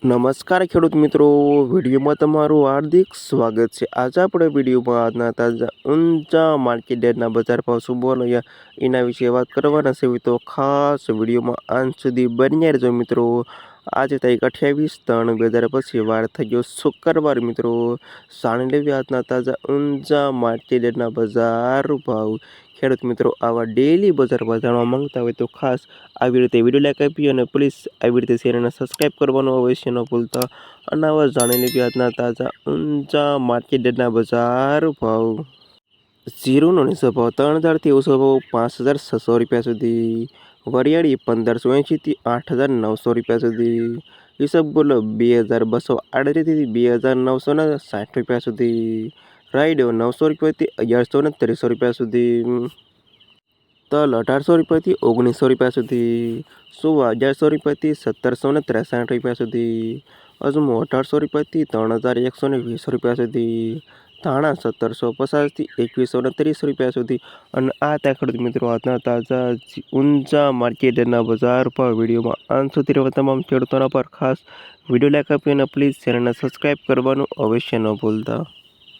નમસ્કાર ખેડૂત મિત્રો, વિડીયોમાં તમારું હાર્દિક સ્વાગત છે. આજે આપણે વિડીયોમાં આજના તાજા, ઊંચા માર્કેટ ડેટના બજાર ભાવ શું બોલાયા એના વિશે વાત કરવાના છે. તો ખાસ વિડીયોમાં અંત સુધી બન્યા રહેજો મિત્રો. આજે તારીખ અઠ્યાવીસ ત્રણ બે હજાર પછી વાર થઈ ગયો શુક્રવાર મિત્રો. જાણી લેવી આજના તાજા ઊંઝા માર્કેટ બજાર ભાવ. ખેડૂત મિત્રો, આવા ડેલી બજાર જાણવા માંગતા હોય તો ખાસ આવી રીતે વીડિયો લાઈક આપી અને પ્લીઝ આવી રીતે શેરને સબસ્ક્રાઈબ કરવાનું અવશ્ય ન ભૂલતા. અને આવા જાણી લેવી આજના તાજા ઊંઝા માર્કેટના બજાર ભાવ. જીરોનો નીચો ભાવ ત્રણ હજારથી ઓછો ભાવ પાંચ હજાર છસો રૂપિયા સુધી. વરિયાળી પંદરસો એંશીથી આઠ હજાર નવસો રૂપિયા સુધી. હિસાબ બોલો બે હજાર બસો આડત્રીસથી બે હજાર નવસો ને સાઠ રૂપિયા સુધી. રાઈડો નવસો રૂપિયાથી અગિયારસો ને ત્રીસો રૂપિયા સુધી. તલ અઢારસો રૂપિયાથી ઓગણીસો રૂપિયા સુધી. સુવા અગિયારસો રૂપિયાથી સત્તરસો ને ત્રેસઠ રૂપિયા સુધી. અજમો અઢારસો રૂપિયાથી ત્રણ હજાર એકસો ને વીસ રૂપિયા સુધી. ધાણા સત્તરસો પચાસથી એકવીસો ને ત્રીસ રૂપિયા સુધી. અને આ ત્યાં ખેડૂત મિત્રો આજના તાજા ઊંચા માર્કેટના બજાર પર વિડીયોમાં અંત સુધી રહેવા તમામ ખેડૂતોના પર ખાસ વીડિયો લાઈક આપી પ્લીઝ ચેનલને સબસ્ક્રાઈબ કરવાનું અવશ્ય ન ભૂલતા.